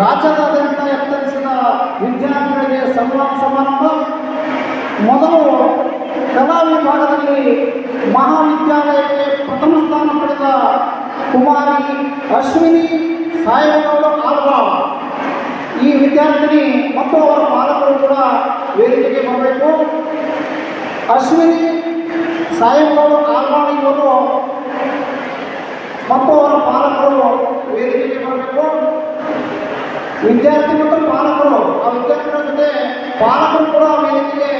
ರಾಜ್ಯದಾದ್ಯಂತ ಎತ್ತರಿಸಿದ ವಿದ್ಯಾರ್ಥಿಗಳಿಗೆ ಸನ್ಮಾನ ಸಮಾರಂಭ. ಮೊದಲು ಕಲಾ ವಿಭಾಗದಲ್ಲಿ ಮಹಾವಿದ್ಯಾಲಯಕ್ಕೆ ಪ್ರಥಮ ಸ್ಥಾನ ಪಡೆದ ಕುಮಾರಿ ಅಶ್ವಿನಿ ಸಾಯಗೌಡ ಆಲ್ವಾಳ್ ಈ ವಿದ್ಯಾರ್ಥಿನಿ ಮತ್ತು ಅವರ ಪಾಲಕರು ಕೂಡ ವೇದಿಕೆಗೆ ಬರಬೇಕು. ಅಶ್ವಿನಿ ಸಾಯಗೌಡ ಆಲ್ವಾಳ್ ಇವರು ಮತ್ತು ಅವರ ಪಾಲಕರು ವೇದಿಕೆಗೆ ಬರಬೇಕು ವಿದ್ಯಾರ್ಥಿ ಮತ್ತು ಪಾಲಕರು, ಆ ವಿದ್ಯಾರ್ಥಿಗಳ ಜೊತೆ ಪಾಲಕರು ಕೂಡ ವೇದಿಕೆಗೆ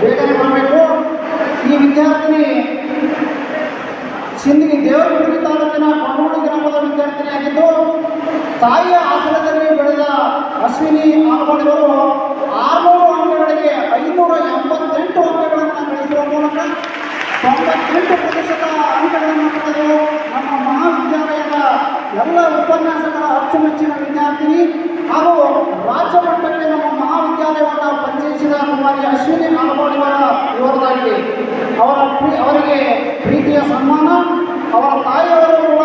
ವೇದನೆ ಮಾಡಬೇಕು. ಈ ವಿದ್ಯಾರ್ಥಿನಿ ಸಿಂಧಿಗೆ ದೇವರಗುಡಿ ತಾಲೂಕಿನ ಕೊಂಡೂರು ಗ್ರಾಮದ ವಿದ್ಯಾರ್ಥಿನಿಯಾಗಿದ್ದು ತಾಯಿಯ ಆಸನದಲ್ಲಿ ಬೆಳೆದ ಅಶ್ವಿನಿ ಆಲ್ವಾಡಿಗಳು ಆರುನೂರು ಅಂಕಗಳಿಗೆ ಐನೂರ ಎಂಬತ್ತೆಂಟು ಅಂಕಗಳನ್ನು ಗಳಿಸುವ ಮೂಲಕ ತೊಂಬತ್ತೆಂಟು ಪ್ರತಿಶತ ಅಂಕಗಳನ್ನು ಪಡೆದು ನಮ್ಮ ಮಹಾವಿದ್ಯಾಲಯದ ಎಲ್ಲ ಉಪನ್ಯಾಸಗಳ ಅಚ್ಚುಮೆಚ್ಚಿನ ವಿದ್ಯಾರ್ಥಿನಿ ಹಾಗೂ ರಾಜ್ಯ ಮಟ್ಟದಲ್ಲಿ ನಮ್ಮ ಮಹಾವಿದ್ಯಾಲಯವನ್ನು ಪರಿಚಯಿಸಿದ ಕುಮಾರಿ ಅಶ್ವಿನಿ ಆಲ್ವಾಡಿಯವರ ಇವರದಾಗಿದೆ ಅವರ ಅವರಿಗೆ ಪ್ರೀತಿಯ ಸನ್ಮಾನ, ಅವರ ತಾಯಿಯವರು ಕೂಡ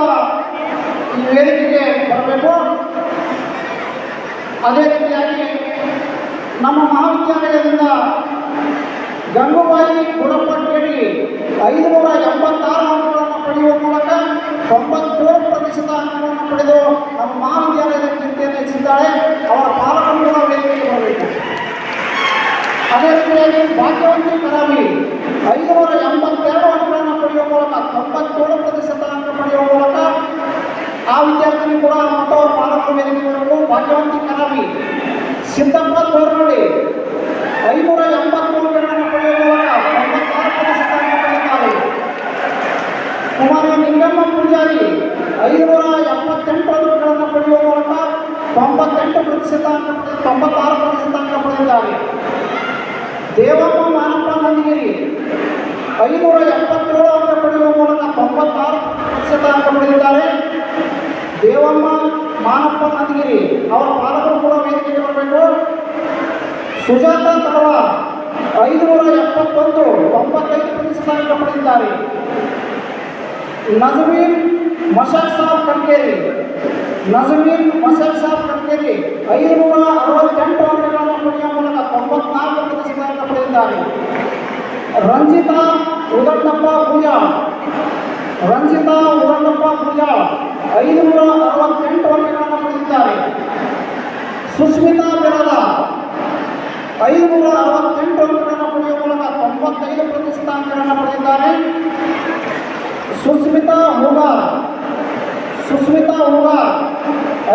ಈ ವೇದಿಕೆಗೆ ಬರಬೇಕು. ಅದೇ ರೀತಿಯಾಗಿ ನಮ್ಮ ಮಹಾವಿದ್ಯಾಲಯದಿಂದ ಗಂಗೂಬಾಯಿ ಗುಣಪಟ್ಟೇಡಿ ಐದುನೂರ ಎಂಬತ್ತಾರು ಅಂಕಗಳನ್ನು ಪಡೆಯುವ ಮೂಲಕ ತೊಂಬತ್ತೇಳು ಪ್ರತಿಶತ ಅಂಕಗಳನ್ನು ಪಡೆದು ನಮ್ಮ ಮಹಾವಿದ್ಯಾಲಯದ ಕೀರ್ತಿಯನ್ನು ಹೆಚ್ಚಿದ್ದಾಳೆ ಅವರ ಪಾಲಕರು ಕೂಡ ವೇದಿಕೆಗೆ ಬರಬೇಕು ಅದೇ ರೀತಿಯಾಗಿ ಭಾಗ್ಯವಂತಿ ಕರಾವಿ ಐದುನೂರ ಎಂಬತ್ತೆರಡು ಅಂಕಗಳನ್ನು ಪಡೆಯುವ ಮೂಲಕ ತೊಂಬತ್ತೇಳು ಪ್ರತಿಶತ ಅಂಕ ಪಡೆಯುವ ಮೂಲಕ ಆ ವಿದ್ಯಾರ್ಥಿನಿ ಕೂಡ ಮತ್ತು ಅವರ ಪಾಲಕರು ಬರಬೇಕು. ಭಾಗ್ಯವಂತಿ ಕರಾವಿ ಸಿದ್ದಪ್ಪ ತೋರ್ನಳ್ಳಿ ಐನೂರ ಎಂಬತ್ಮೂರು ಅಂಕಗಳನ್ನು ಪಡೆಯುವ ಮೂಲಕ ತೊಂಬತ್ತಾರು ಪ್ರತಿಶತ ಅಂಕ ಪಡೆಯುತ್ತಾರೆ ಕುಮಾರಿ ಪೂಜಾರಿ ಐನೂರ ಎಪ್ಪತ್ತೆಂಟು ಅಂಕಗಳನ್ನು ಪಡೆಯುವ ಮೂಲಕ ತೊಂಬತ್ತೆಂಟು ಪ್ರತಿಶತ ಅಂಕ ತೊಂಬತ್ತಾರು ಪ್ರತಿಶತ ಅಂಕ ಪಡೆದಿದ್ದಾರೆ. ದೇವಮ್ಮ ಮಾನಪ್ಪ ನಂದಿಗಿರಿ ಐನೂರ ಎಪ್ಪತ್ತೇಳು ಅಂಕ ಪಡೆಯುವ ಮೂಲಕ ತೊಂಬತ್ತಾರು ಪ್ರತಿಶತ ಅಂಕ ಪಡೆದಿದ್ದಾರೆ. ದೇವಮ್ಮ ಮಾನಪ್ಪ ನಂದಿಗಿರಿ ಅವರ ಪಾಲಕರು ಕೂಡ ವೇದಿಕೆಗೆ ಬರಬೇಕು. ಸುಜಾತ ತಳವ ಐದುನೂರ ಎಪ್ಪತ್ತೊಂದು, ತೊಂಬತ್ತೈದು ಪ್ರತಿಶತ ಅಂಕ ಪಡೆದಿದ್ದಾರೆ. ನಜಮೀನ್ ಮಶಾಕ್ ಸಾಬ್ ಕಣ್ಕೇರಿ ನಜಮೀನ್ ಮಶಾಕ್ ಸಾಬ್ ಕಣ್ಕೇರಿ ಐದುನೂರ ಅರವತ್ತೆಂಟು ಅಂಕಗಳನ್ನು ಪಡೆಯುವ ಮೂಲಕ ತೊಂಬತ್ನಾಲ್ಕು ಪ್ರತಿಶತ ಅಂಕ ಪಡೆದಿದ್ದಾರೆ. ರಂಜಿತಾ ಉದಣ್ಣಪ್ಪ ಪೂಜಾ, ರಂಜಿತಾ ಉದಣ್ಣಪ್ಪ ಪೂಜಾ ಐದುನೂರ ಅರವತ್ತೆಂಟು ಅಂಕಗಳನ್ನು ಪಡೆದಿದ್ದಾರೆ. ಸುಸ್ಮಿತಾ ಬಿರದ ಐದುನೂರ ಅರವತ್ತೆಂಟು ಅಂಕಗಳನ್ನು ಪಡೆಯುವ ಮೂಲಕ ತೊಂಬತ್ತೈದು ಪ್ರತಿಶತ ಅಂಕಗಳನ್ನು ಪಡೆದಿದ್ದಾರೆ. ಸುಸ್ಮಿತಾ ಹೂಗಾರ್ ಸುಸ್ಮಿತಾ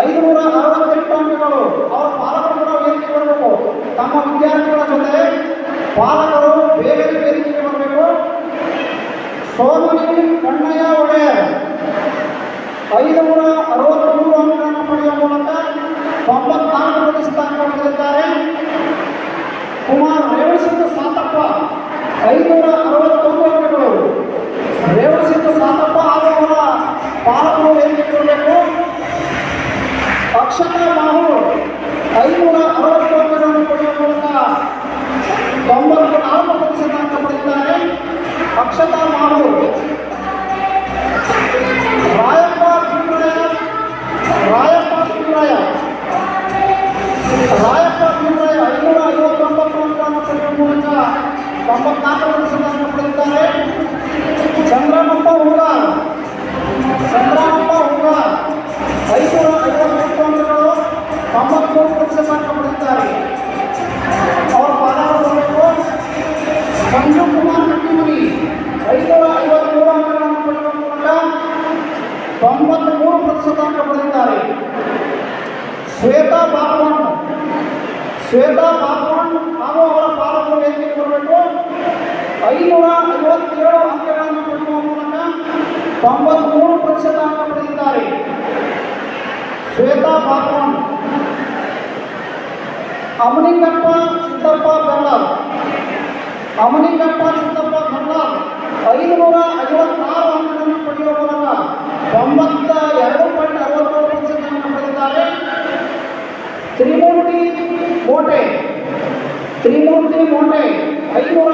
ಐದು ನೂರ ಅರವತ್ತೆಂಟು ಅಂಕಗಳು. ಅವರ ಪಾಲಕರು ಕೂಡ ವೇದಿಕೆ ಬರಬೇಕು? ತಮ್ಮ ವಿದ್ಯಾರ್ಥಿಗಳ ಜೊತೆ ಪಾಲಕರು ಬೇಗನೆ ವೇದಿಕೆಗೆ ಬರಬೇಕು. ಸೋಮನಿ ಕಣ್ಣಯ್ಯ ಒಡೆಯರ್. ಐದುನೂರ ಅರವತ್ತ್ಮೂರು ಅಂಕಗಳನ್ನು ಪಡೆಯುವ ಮೂಲಕ ತೊಂಬತ್ನಾಲ್ಕು ಅಂಕ ಪಡೆದಿದ್ದಾರೆ. ಕುಮಾರ್ ರೇವಣಸಿಂಗ ಸಾತಪ್ಪ. ಐನೂರ ಅರವತ್ತೊಂದು ಮೂಲಕ ತೊಂಬತ್ಮೂರು ಪ್ರತಿಶತ ಅಂಕ ಪಡೆದಿದ್ದಾರೆ ಶ್ವೇತಾ ಬಾಬುವನ್ ಶ್ವೇತಾ ಬಾಬುವನ್ ಹಾಗೂ ಅವರ ಪಾಲಕರು ವೇದಿಕೆಗೆ ಬರಬೇಕು ಐನೂರ ಐವತ್ತೇಳು ಅಂಕಗಳನ್ನು ಪಡೆಯುವ ಮೂಲಕ ತೊಂಬತ್ಮೂರು ಪ್ರತಿಶತ ಅಂಕ ಪಡೆದಿದ್ದಾರೆ ಶ್ವೇತಾ ಬಾಬುವನ್ ಅಮನಿಕಪ್ಪ, ಸಿದ್ದಪ್ಪ, ಬೆಳ್ಳರ್. ಅಮನಿಕಪ್ಪ, ಸಿದ್ದಪ್ಪ, ಬೆಳ್ಳರ್. ಐದುನೂರ ಐವತ್ತಾರು ಅಂಕಗಳನ್ನು ಪಡೆಯುವ ಮೂಲಕ ತೊಂಬತ್ತ ಎರಡು ಪಾಯಿಂಟ್ ಅರವತ್ತೇಳು ಅಂಕ ಪಡೆದಿದ್ದಾರೆ. ತ್ರಿಮೂರ್ತಿ ಕೋಟೆ. ತ್ರಿಮೂರ್ತಿ ಕೋಟೆ, ಐನೂರ